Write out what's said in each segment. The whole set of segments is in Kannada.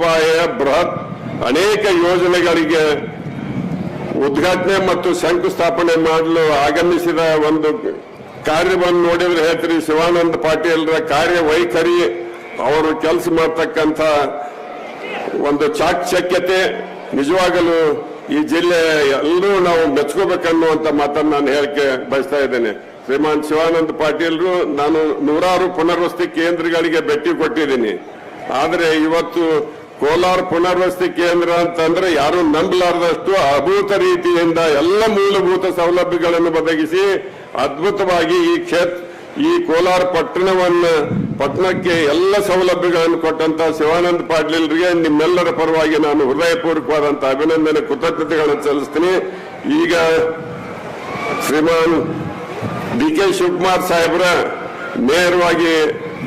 ರೂಪಾಯಿಯ ಬೃಹತ್ ಅನೇಕ ಯೋಜನೆಗಳಿಗೆ ಉದ್ಘಾಟನೆ ಮತ್ತು ಶಂಕುಸ್ಥಾಪನೆ ಮಾಡಲು ಆಗಮಿಸಿದ ಒಂದು ಕಾರ್ಯವನ್ನು ನೋಡಿದ್ರೆ ಹೇಳ್ತೀರಿ ಶಿವಾನಂದ ಪಾಟೀಲ್ರ ಕಾರ್ಯವೈಖರಿ, ಅವರು ಕೆಲಸ ಮಾಡ್ತಕ್ಕಂಥ ಒಂದು ಚಾಕಚಕ್ಯತೆ. ನಿಜವಾಗಲೂ ಈ ಜಿಲ್ಲೆ ಎಲ್ಲರೂ ನಾವು ಮೆಚ್ಕೋಬೇಕನ್ನುವಂತ ಮಾತನ್ನು ನಾನು ಹೇಳಕ್ಕೆ ಬಯಸ್ತಾ ಇದ್ದೇನೆ. ಶ್ರೀಮಾನ್ ಶಿವಾನಂದ ಪಾಟೀಲ್ರು, ನಾನು ನೂರಾರು ಪುನರ್ವಸತಿ ಕೇಂದ್ರಗಳಿಗೆ ಭೇಟಿ ಕೊಟ್ಟಿದ್ದೀನಿ. ಆದರೆ ಇವತ್ತು ಕೋಲಾರ ಪುನರ್ವಸತಿ ಕೇಂದ್ರ ಅಂತಂದ್ರೆ ಯಾರು ನಂಬಲಾರದಷ್ಟು ಅಭೂತ ರೀತಿಯಿಂದ ಎಲ್ಲ ಮೂಲಭೂತ ಸೌಲಭ್ಯಗಳನ್ನು ಒದಗಿಸಿ ಅದ್ಭುತವಾಗಿ ಈ ಕ್ಷೇತ್ರ ಈ ಕೋಲಾರ ಪಟ್ಟಣವನ್ನ, ಪಟ್ಟಣಕ್ಕೆ ಎಲ್ಲ ಸೌಲಭ್ಯಗಳನ್ನು ಕೊಟ್ಟಂತ ಶಿವಾನಂದ ಪಾಟೀಲ್ರಿಗೆ ನಿಮ್ಮೆಲ್ಲರ ಪರವಾಗಿ ನಾನು ಹೃದಯಪೂರ್ವಕವಾದಂತಹ ಅಭಿನಂದನೆ, ಕೃತಜ್ಞತೆಗಳನ್ನು ಸಲ್ಲಿಸ್ತೀನಿ. ಈಗ ಶ್ರೀಮಾನ್ ಡಿ ಕೆ ಶಿವಕುಮಾರ್ ಸಾಹೇಬ್ರ ನೇರವಾಗಿ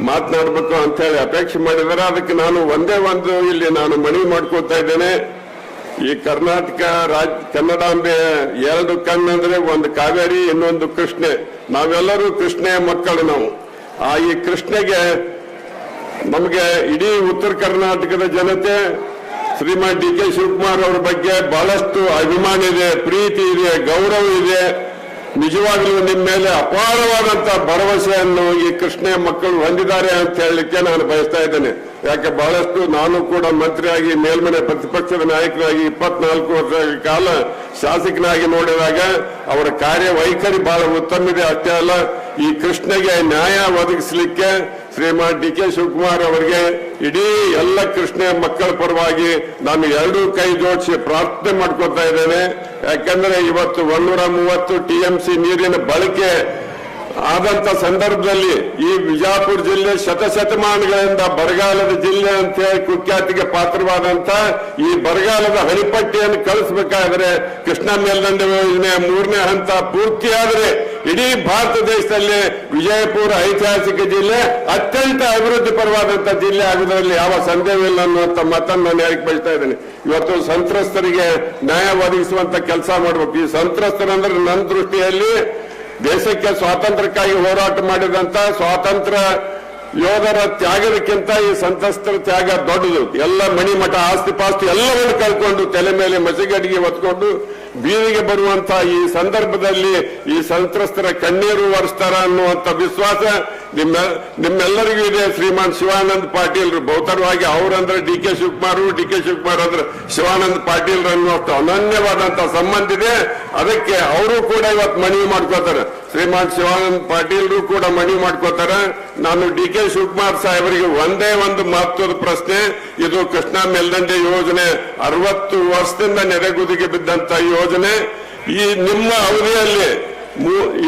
ಮಾತನಾಡಬೇಕು ಅಂತ ಹೇಳಿ ಅಪೇಕ್ಷೆ ಮಾಡಿದ್ದಾರೆ ಅದಕ್ಕೆ ನಾನು ಒಂದೇ ಒಂದು ಇಲ್ಲಿ ನಾನು ಮನವಿ ಮಾಡ್ಕೊತಾ ಇದ್ದೇನೆ. ಈ ಕರ್ನಾಟಕ ರಾಜ್, ಕನ್ನಡಾಂಬೆ ಎರಡು ಕಣ್ಣಂದ್ರೆ ಒಂದು ಕಾವೇರಿ, ಇನ್ನೊಂದು ಕೃಷ್ಣೆ. ನಾವೆಲ್ಲರೂ ಕೃಷ್ಣೆಯ ಮಕ್ಕಳು ನಾವು. ಆ ಈ ಕೃಷ್ಣೆಗೆ ನಮಗೆ ಇಡೀ ಉತ್ತರ ಕರ್ನಾಟಕದ ಜನತೆ ಶ್ರೀಮಾನ್ ಡಿ ಕೆ ಶಿವಕುಮಾರ್ ಅವರ ಬಗ್ಗೆ ಬಹಳಷ್ಟು ಅಭಿಮಾನ ಇದೆ, ಪ್ರೀತಿ ಇದೆ, ಗೌರವ ಇದೆ. ನಿಜವಾಗ್ಲೂ ನಿಮ್ಮ ಮೇಲೆ ಅಪಾರವಾದಂತ ಭರವಸೆಯನ್ನು ಈ ಕೃಷ್ಣ ಮಕ್ಕಳು ಹೊಂದಿದ್ದಾರೆ ಅಂತ ಹೇಳಲಿಕ್ಕೆ ನಾನು ಬಯಸ್ತಾ ಇದ್ದೇನೆ. ಯಾಕೆ ಬಹಳಷ್ಟು ನಾನು ಕೂಡ ಮಂತ್ರಿಯಾಗಿ, ಮೇಲ್ಮನೆ ಪ್ರತಿಪಕ್ಷದ ನಾಯಕನಾಗಿ ಇಪ್ಪತ್ನಾಲ್ಕು ವರ್ಷಗಳ ಕಾಲ ಶಾಸಕನಾಗಿ ನೋಡಿದಾಗ ಅವರ ಕಾರ್ಯವೈಖರಿ ಬಹಳ ಉತ್ತಮ ಇದೆ ಅಷ್ಟೇ ಅಲ್ಲ, ಈ ಕೃಷ್ಣಗೆ ನ್ಯಾಯ ಒದಗಿಸಲಿಕ್ಕೆ ಶ್ರೀಮಾನ್ ಡಿ ಕೆ ಶಿವಕುಮಾರ್ ಅವರಿಗೆ ಇಡೀ ಎಲ್ಲ ಕೃಷ್ಣ ಮಕ್ಕಳ ಪರವಾಗಿ ನಾನು ಎರಡೂ ಕೈ ಜೋಡಿಸಿ ಪ್ರಾರ್ಥನೆ ಮಾಡ್ಕೊತಾ ಇದ್ದೇನೆ. ಯಾಕಂದ್ರೆ ಇವತ್ತು ಒಂದೂರ ಮೂವತ್ತು ಟಿಎಂಸಿ ನೀರಿನ ಬಳಕೆ ಆದಂತ ಸಂದರ್ಭದಲ್ಲಿ ಈ ವಿಜಾಪುರ ಜಿಲ್ಲೆ ಶತಶತಮಾನಗಳಿಂದ ಬರಗಾಲದ ಜಿಲ್ಲೆ ಅಂತ ಹೇಳಿ ಕುಖ್ಯಾತಿಗೆ ಪಾತ್ರವಾದಂತ ಈ ಬರಗಾಲದ ಹರಿಪಟ್ಟಿಯನ್ನು ಕಳಿಸಬೇಕಾದ್ರೆ ಕೃಷ್ಣ ಮೇಲ್ದಂಡೆ ಯೋಜನೆ ಮೂರನೇ ಹಂತ ಪೂರ್ತಿಯಾದರೆ ಇಡೀ ಭಾರತ ದೇಶದಲ್ಲಿ ವಿಜಯಪುರ ಐತಿಹಾಸಿಕ ಜಿಲ್ಲೆ, ಅತ್ಯಂತ ಅಭಿವೃದ್ಧಿ ಪರವಾದಂತ ಜಿಲ್ಲೆ ಆಗುವುದರಲ್ಲಿ ಯಾವ ಸಂದೇಹವಿಲ್ಲ ಅನ್ನುವಂತ ಮತ ನಾನು ಹೇಳಕ್ ಬಯಸ್ತಾ ಇದ್ದೇನೆ. ಇವತ್ತು ಸಂತ್ರಸ್ತರಿಗೆ ನ್ಯಾಯ ಒದಗಿಸುವಂತ ಕೆಲಸ ಮಾಡಬೇಕು. ಈ ಸಂತ್ರಸ್ತರಂದ್ರೆ ನನ್ನ ದೃಷ್ಟಿಯಲ್ಲಿ ದೇಶಕ್ಕೆ ಸ್ವಾತಂತ್ರ್ಯಕ್ಕಾಗಿ ಹೋರಾಟ ಮಾಡಿದಂತ ಸ್ವಾತಂತ್ರ್ಯ ಯೋಧರ ತ್ಯಾಗದಕ್ಕಿಂತ ಈ ಸಂತ್ರಸ್ತರ ತ್ಯಾಗ ದೊಡ್ಡದು. ಎಲ್ಲ ಮಣಿಮಠ, ಆಸ್ತಿ ಪಾಸ್ತಿ ಎಲ್ಲವನ್ನು ಕಳ್ಕೊಂಡು ತಲೆ ಮೇಲೆ ಮಸಿಗಡಿಗೆ ಹೊತ್ಕೊಂಡು ಬೀದಿಗೆ ಬರುವಂತ ಈ ಸಂದರ್ಭದಲ್ಲಿ ಈ ಸಂತ್ರಸ್ತರ ಕಣ್ಣೀರು ಒರೆಸ್ತಾರ ಅನ್ನುವಂತ ವಿಶ್ವಾಸ ನಿಮ್ಮ ನಿಮ್ಮೆಲ್ಲರಿಗೂ ಇದೆ. ಶ್ರೀಮಾನ್ ಶಿವಾನಂದ ಪಾಟೀಲ್ ಬಹುತರವಾಗಿ ಅವರಂದ್ರೆ D K Shivakumar D K Shivakumar ಅಂದ್ರೆ ಶಿವಾನಂದ ಪಾಟೀಲ್ ಅನ್ನುವಷ್ಟು ಅನನ್ಯವಾದಂತಹ ಸಂಬಂಧ ಇದೆ. ಅದಕ್ಕೆ ಅವರು ಕೂಡ ಇವತ್ತು ಮನವಿ ಮಾಡ್ಕೋತಾರೆ ಶ್ರೀಮಾನ್ ಶಿವಾನಂದ್ ಪಾಟೀಲ್ರು ಕೂಡ ಮನವಿ ಮಾಡ್ಕೋತಾರೆ. ನಾನು ಡಿ ಕೆ ಶಿವಕುಮಾರ್ ಸಾಹೇಬರಿಗೆ ಒಂದೇ ಒಂದು ಮಹತ್ವದ ಪ್ರಶ್ನೆ. ಇದು ಕೃಷ್ಣ ಮೇಲ್ದಂಡೆ ಯೋಜನೆ. ಅರವತ್ತು ವರ್ಷದಿಂದ ನೆರೆಗುದಿಗೆ ಬಿದ್ದಂತ ಯೋಜನೆ. ಈ ನಿಮ್ಮ ಅವಧಿಯಲ್ಲಿ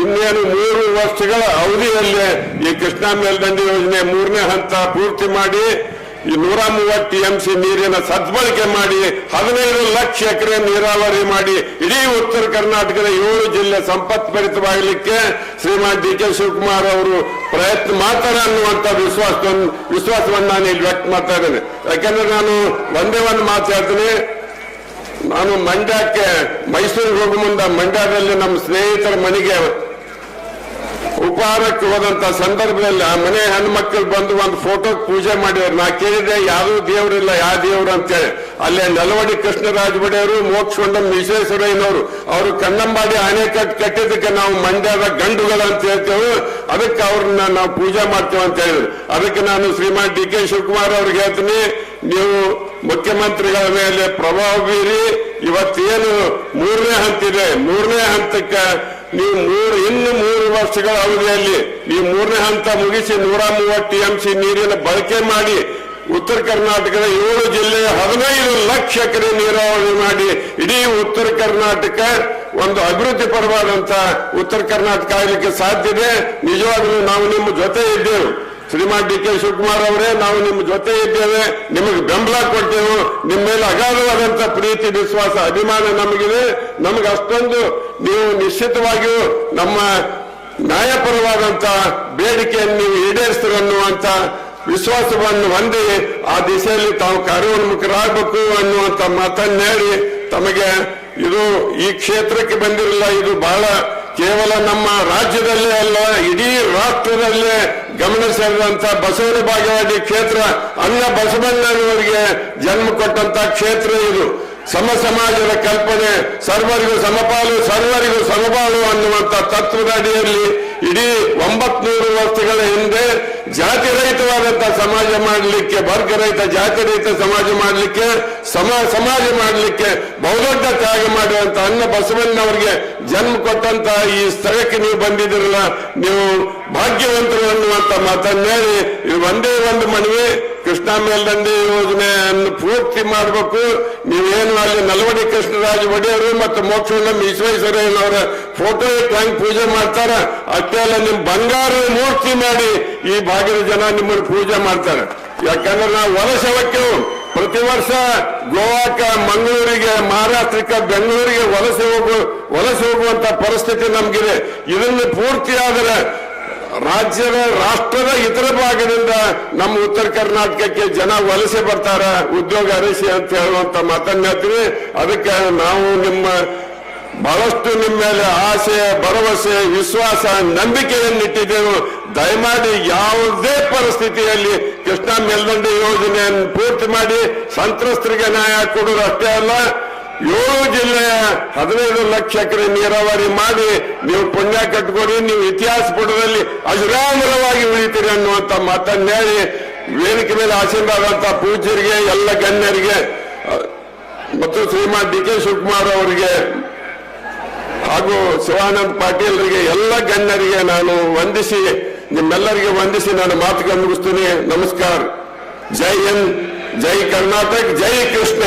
ಇನ್ನೇನು ಮೂರು ವರ್ಷಗಳ ಅವಧಿಯಲ್ಲಿ ಈ ಕೃಷ್ಣ ಮೇಲ್ದಂಡೆ ಯೋಜನೆ ಮೂರನೇ ಹಂತ ಪೂರ್ತಿ ಮಾಡಿ. ಈ ನೂರ ಮೂವತ್ತು ಟಿಎಂಸಿ ನೀರಿನ ಸದ್ಬಳಕೆ ಮಾಡಿ, ಹದಿನೈದು ಲಕ್ಷ ಎಕರೆ ನೀರಾವರಿ ಮಾಡಿ, ಇಡೀ ಉತ್ತರ ಕರ್ನಾಟಕದ ಏಳು ಜಿಲ್ಲೆ ಸಂಪತ್ಭರಿತವಾಗಲಿಕ್ಕೆ ಶ್ರೀಮಾನ್ ಡಿ ಕೆ ಶಿವಕುಮಾರ್ ಅವರು ಪ್ರಯತ್ನ ಮಾಡ್ತಾರೆ ಅನ್ನುವಂತ ವಿಶ್ವಾಸ ವಿಶ್ವಾಸವನ್ನು ನಾನು ಇಲ್ಲಿ ವ್ಯಕ್ತ ಮಾಡ್ತಾ ಇದ್ದೇನೆ. ಯಾಕಂದ್ರೆ ನಾನು ಒಂದೇ ಒಂದು ಮಾತಾಡ್ತೀನಿ ನಾನು ಮಂಡ್ಯಕ್ಕೆ ಮೈಸೂರಿಗೆ ಹೋಗುವ ಮುಂದೆ ಮಂಡ್ಯದಲ್ಲಿ ನಮ್ಮ ಸ್ನೇಹಿತರ ಮನೆಗೆ ಉಪಹಾರಕ್ಕೆ ಹೋದಂತ ಸಂದರ್ಭದಲ್ಲಿ ಆ ಮನೆ ಹೆಣ್ಮಕ್ಳು ಬಂದು ಒಂದು ಫೋಟೋ ಪೂಜೆ ಮಾಡಿದ್ರು. ನಾ ಕೇಳಿದೆ ಯಾರು ದೇವರಿಲ್ಲ ಯಾವ ದೇವ್ರು? ಅಂತೇಳಿ ಅಲ್ಲೇ ನಲವಡಿ ಕೃಷ್ಣರಾಜ ಬಡೆಯವರು ಮೋಕ್ಷಗೊಂಡಂ ವಿಶ್ವೇಶ್ವರಯ್ಯನವರು, ಅವರು ಕನ್ನಂಬಾಡಿ ಅಣೆಕಟ್ಟು ಕಟ್ಟಿದ್ದಕ್ಕೆ ನಾವು ಮಂಡ್ಯದ ಗಂಡುಗಳು ಅಂತ ಹೇಳ್ತೇವೆ. ಅದಕ್ಕೆ ಅವ್ರನ್ನ ನಾವು ಪೂಜೆ ಮಾಡ್ತೇವೆ ಅಂತ ಹೇಳಿದ್ರು. ಅದಕ್ಕೆ ನಾನು ಶ್ರೀಮಾನ್ ಡಿ ಕೆ ಶಿವಕುಮಾರ್ ಅವ್ರಿಗೆ ಹೇಳ್ತೀನಿ, ನೀವು ಮುಖ್ಯಮಂತ್ರಿಗಳ ಮೇಲೆ ಪ್ರಭಾವ ಬೀರಿ, ಇವತ್ತೇನು ಮೂರನೇ ಹಂತ ಇದೆ ಮೂರನೇ ಹಂತಕ್ಕೆ ನೀವು ಮೂರು, ಇನ್ನು ವರ್ಷಗಳ ಅವಧಿಯಲ್ಲಿ ಈ ಮೂರನೇ ಹಂತ ಮುಗಿಸಿ ನೂರ ಮೂವತ್ತು ಟಿಎಂಸಿ ನೀರಿನ ಬಳಕೆ ಮಾಡಿ ಉತ್ತರ ಕರ್ನಾಟಕದ ಏಳು ಜಿಲ್ಲೆಯ ಹದಿನೈದು ಲಕ್ಷ ಎಕರೆ ನೀರಾವರಿ ಮಾಡಿ ಇಡೀ ಉತ್ತರ ಕರ್ನಾಟಕ ಒಂದು ಅಭಿವೃದ್ಧಿ ಪರವಾದಂತ ಉತ್ತರ ಕರ್ನಾಟಕ ಆಗಲಿಕ್ಕೆ ಸಾಧ್ಯ ಇದೆ. ನಿಜವಾಗ್ಲೂ ನಾವು ನಿಮ್ಮ ಜೊತೆ ಇದ್ದೇವೆ. ಶ್ರೀಮಾನ್ ಡಿ ಕೆ ಶಿವಕುಮಾರ್ ಅವರೇ, ನಾವು ನಿಮ್ಮ ಜೊತೆ ಇದ್ದೇವೆ. ನಿಮಗೆ ಬೆಂಬಲ ಕೊಟ್ಟೆವು. ನಿಮ್ಮ ಮೇಲೆ ಅಗಾಧವಾದಂತ ಪ್ರೀತಿ, ವಿಶ್ವಾಸ, ಅಭಿಮಾನ ನಮಗಿದೆ. ನಮಗೆ ಅಷ್ಟೊಂದು ನೀವು ನಿಶ್ಚಿತವಾಗಿಯೂ ನಮ್ಮ ನ್ಯಾಯಪರವಾದಂತ ಬೇಡಿಕೆಯನ್ನು ನೀವು ಈಡೇರಿಸ್ತೀರನ್ನುವಂತ ವಿಶ್ವಾಸವನ್ನು ಹೊಂದಿ ಆ ದಿಸೆಯಲ್ಲಿ ತಾವು ಕಾರ್ಯೋನ್ಮುಖರಾಗಬೇಕು ಅನ್ನುವಂತ ಮಾತನ್ನು ಹೇಳಿ ತಮಗೆ ಇದು ಈ ಕ್ಷೇತ್ರಕ್ಕೆ ಬಂದಿರಲಿಲ್ಲ. ಇದು ಬಹಳ ಕೇವಲ ನಮ್ಮ ರಾಜ್ಯದಲ್ಲೇ ಅಲ್ಲ, ಇಡೀ ರಾಷ್ಟ್ರದಲ್ಲೇ ಗಮನ ಸೆಳೆದಂತ ಬಸವನ ಭಾಗವಾಡಿ ಕ್ಷೇತ್ರ, ಅನ್ನ ಬಸವಣ್ಣನವರಿಗೆ ಜನ್ಮ ಕೊಟ್ಟಂತ ಕ್ಷೇತ್ರ ಇದು. ಸಮ ಸಮಾಜದ ಕಲ್ಪನೆ ಸರ್ವರಿಗೂ ಸಮಪಾಲು ಸರ್ವರಿಗೂ ಸಮಪಾಲು ಅನ್ನುವಂತ ತತ್ವದ ಅಡಿಯಲ್ಲಿ ಇಡೀ ಒಂಬತ್ನೂರು ವರ್ಷಗಳ ಹಿಂದೆ ಜಾತಿ ರಹಿತವಾದಂತ ಸಮಾಜ ಮಾಡಲಿಕ್ಕೆ ವರ್ಗ ರಹಿತ, ಜಾತಿ ರಹಿತ ಸಮಾಜ ಮಾಡಲಿಕ್ಕೆ, ಸಮ, ಸಮಾಜ ಮಾಡಲಿಕ್ಕೆ, ಬಹುದೊಡ್ಡ ತ್ಯಾಗ ಮಾಡುವಂತ ಅನ್ನ ಬಸವಣ್ಣವರಿಗೆ ಜನ್ಮ ಕೊಟ್ಟಂತ ಈ ಸ್ಥಳಕ್ಕೆ ನೀವು ಬಂದಿದ್ದೀರಲ್ಲ, ನೀವು ಭಾಗ್ಯವಂತರು ಅನ್ನುವಂತ ಮಾತನ್ನೇಳಿ ಇವು ಒಂದೇ ಒಂದು ಮನವಿ, ಕೃಷ್ಣ ಮೇಲ್ದಂಡಿ ಯೋಜನೆಯನ್ನು ಪೂರ್ತಿ ಮಾಡಬೇಕು. ನೀವೇನು ಅಲ್ಲಿ ನಲವಡಿ ಕೃಷ್ಣರಾಜ ಒಡೆಯರು ಮತ್ತು ಮೋಕ್ಷಣ್ಣ ವಿಶ್ವೇಶ್ವರಯ್ಯನವರ ಫೋಟೋ ಹೆಂಗ್ ಪೂಜೆ ಮಾಡ್ತಾರ, ಅಷ್ಟೇ ಅಲ್ಲ ನಿಮ್ ಬಂಗಾರ ಮೂರ್ತಿ ಮಾಡಿ ಈ ಭಾಗದ ಜನ ನಿಮ್ಮನ್ನು ಪೂಜೆ ಮಾಡ್ತಾರೆ. ಯಾಕಂದ್ರೆ ನಾವು ವಲಸೆ ಹೋಗ್ತೇವೆ ಪ್ರತಿ ವರ್ಷ ಗೋವಾಕ ಮಂಗಳೂರಿಗೆ, ಮಹಾರಾಷ್ಟ್ರಕ್ಕೆ, ಬೆಂಗಳೂರಿಗೆ ವಲಸೆ ಹೋಗು ವಲಸೆ ಹೋಗುವಂತ ಪರಿಸ್ಥಿತಿ ನಮ್ಗಿದೆ. ಇದನ್ನು ಪೂರ್ತಿಯಾದರೆ ರಾಜ್ಯದ, ರಾಷ್ಟ್ರದ ಇತರ ಭಾಗದಿಂದ ನಮ್ಮ ಉತ್ತರ ಕರ್ನಾಟಕಕ್ಕೆ ಜನ ವಲಸೆ ಬರ್ತಾರೆ. ಉದ್ಯೋಗ ಅರಸಿ ಅಂತ ಹೇಳುವಂತ ಮಾತನ್ನ ಹೇಳ್ತೀವಿ. ಅದಕ್ಕೆ ನಾವು ನಿಮ್ಮ ಬಹಳಷ್ಟು ನಿಮ್ಮ ಮೇಲೆ ಆಸೆ, ಭರವಸೆ, ವಿಶ್ವಾಸ, ನಂಬಿಕೆಯನ್ನಿಟ್ಟಿದ್ದೆವು. ದಯಮಾಡಿ ಯಾವುದೇ ಪರಿಸ್ಥಿತಿಯಲ್ಲಿ ಕೃಷ್ಣ ಮೇಲ್ದಂಡೆ ಯೋಜನೆಯನ್ನು ಪೂರ್ತಿ ಮಾಡಿ, ಸಂತ್ರಸ್ತರಿಗೆ ನ್ಯಾಯ ಕೊಡುವುದು ಅಷ್ಟೇ ಅಲ್ಲ, ಏಳು ಜಿಲ್ಲೆಯ ಹದಿನೈದು ಲಕ್ಷ ಎಕರೆ ನೀರಾವರಿ ಮಾಡಿ ನೀವು ಪುಣ್ಯ ಕಟ್ಕೊಡಿ, ನೀವು ಇತಿಹಾಸ ಪುಟದಲ್ಲಿ ಅಜರಾಮರವಾಗಿ ಉಳಿತೀರಿ ಅನ್ನುವಂತ ಮಾತನ್ನ ಹೇಳಿ, ವೇದಿಕೆ ಮೇಲೆ ಆಶೀರ್ವಾದ ಪೂಜ್ಯರಿಗೆ, ಎಲ್ಲ ಗಣ್ಯರಿಗೆ ಮತ್ತು ಶ್ರೀಮಾನ್ ಡಿ ಕೆ ಶಿವಕುಮಾರ್ ಅವರಿಗೆ ಹಾಗೂ ಶಿವಾನಂದ್ ಪಾಟೀಲ್ರಿಗೆ ಎಲ್ಲ ಗಣ್ಯರಿಗೆ ನಾನು ವಂದಿಸಿ, ನಿಮ್ಮೆಲ್ಲರಿಗೆ ವಂದಿಸಿ ನಾನು ಮಾತುಗಳನ್ನು ಮುಗಿಸ್ತೀನಿ. ನಮಸ್ಕಾರ. ಜೈ ಹಿಂದ್, ಜೈ ಕರ್ನಾಟಕ, ಜೈ ಕೃಷ್ಣ.